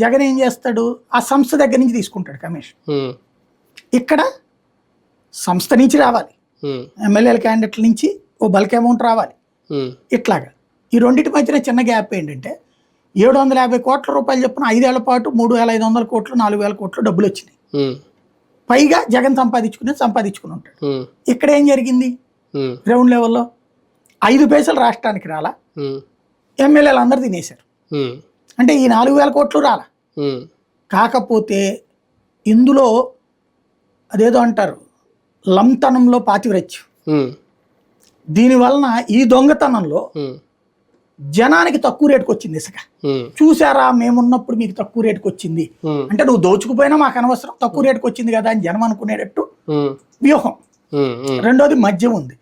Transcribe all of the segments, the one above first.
జగన్ ఏం చేస్తాడు? ఆ సంస్థ దగ్గర నుంచి తీసుకుంటాడు కమిషన్ ఇక్కడ సంస్థ నుంచి రావాలి. ఎమ్మెల్యేల క్యాండిడేట్ల నుంచి ఓ బల్క్ అమౌంట్ రావాలి. ఇట్లాగా. ఈ రెండింటి మధ్యన చిన్న గ్యాప్ ఏంటంటే ఏడు వందల యాభై కోట్ల రూపాయలు చొప్పున ఐదేళ్ళ పాటు మూడు వేల ఐదు వందల కోట్లు నాలుగు వేల కోట్లు డబ్బులు వచ్చినాయి. పైగా జగన్ సంపాదించుకుని సంపాదించుకుని ఉంటాడు. ఇక్కడ ఏం జరిగింది? గ్రౌండ్ లెవెల్లో ఐదు పైసలు రాష్ట్రానికి రాలా. ఎమ్మెల్యేలు అందరూ తినేశారు. అంటే ఈ నాలుగు వేల కోట్లు రాలా. కాకపోతే ఇందులో అదేదో అంటారు లంతనంలో పాతివ్రత్యం. ఉమ్, దీని వలన ఈ దొంగతనంలో జనానికి తక్కువ రేటుకి వచ్చింది ఇసుక. చూసారా మేమున్నప్పుడు మీకు తక్కువ రేటుకి వచ్చింది. అంటే నువ్వు దోచుకుపోయినా మాకు అనవసరం తక్కువ రేటుకి వచ్చింది కదా అని జనం అనుకునేటట్టు వ్యూహం. రెండోది మద్యం ఉంది.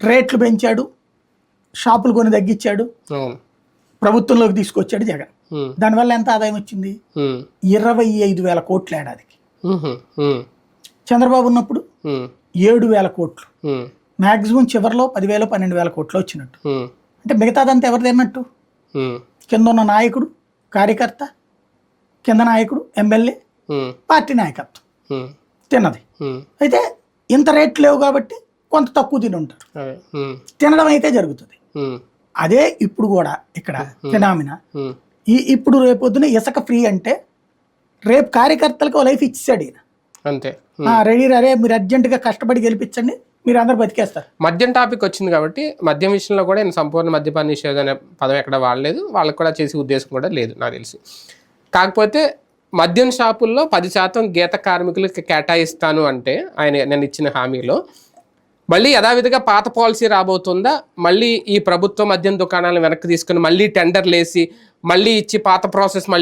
రేట్లు పెంచాడు షాపులు కొని తగ్గించాడు. ప్రభుత్వంలోకి తీసుకొచ్చాడు జగన్. దానివల్ల ఎంత ఆదాయం వచ్చింది? ఇరవై ఐదు వేల కోట్ల ఏడాదికి. చంద్రబాబు ఉన్నప్పుడు ఏడు వేల కోట్లు. ఉమ్, మ్యాక్సిమం చివరిలో పదివేలు పన్నెండు వేల కోట్లు వచ్చినట్టు. అంటే మిగతాదంతా ఎవరు తిన్నట్టు ఉమ్, కింద ఉన్న నాయకుడు కార్యకర్త కింద నాయకుడు ఎమ్మెల్యే పార్టీ నాయకత్వం. తిన్నది. అయితే ఇంత రేట్లు లేవు కాబట్టి కొంత తక్కువ తిని ఉంటారు. తినడం అయితే జరుగుతుంది. అదే ఇప్పుడు కూడా ఇక్కడ ఫినామినా. ఈ ఇప్పుడు రేపొద్దున ఇసుక ఫ్రీ అంటే రేపు కార్యకర్తలకు లైఫ్ ఇచ్చాడు ఈయన. అంతే. రెడీ రే మీరు అర్జెంటుగా కష్టపడి గెలిపించండి మీరు అందరు బతికేస్తారు. మద్యం టాపిక్ వచ్చింది కాబట్టి మద్యం విషయంలో కూడా నేను సంపూర్ణ మద్యపాన నిషేధం అనే పదం ఎక్కడ వాడలేదు. వాళ్ళకి కూడా చేసే ఉద్దేశం కూడా లేదు నాకు తెలిసి. కాకపోతే మద్యం షాపుల్లో పది శాతం గీత కార్మికులకి కేటాయిస్తాను అంటే ఆయన నేను ఇచ్చిన హామీలో మళ్ళీ యథావిధిగా పాత పాలసీ రాబోతుందా? మళ్ళీ ఈ ప్రభుత్వ మద్యం దుకాణాలను వెనక్కి తీసుకుని మళ్ళీ టెండర్లు వేసి మళ్ళీ ఇచ్చి పాత ప్రాసెస్ మళ్ళీ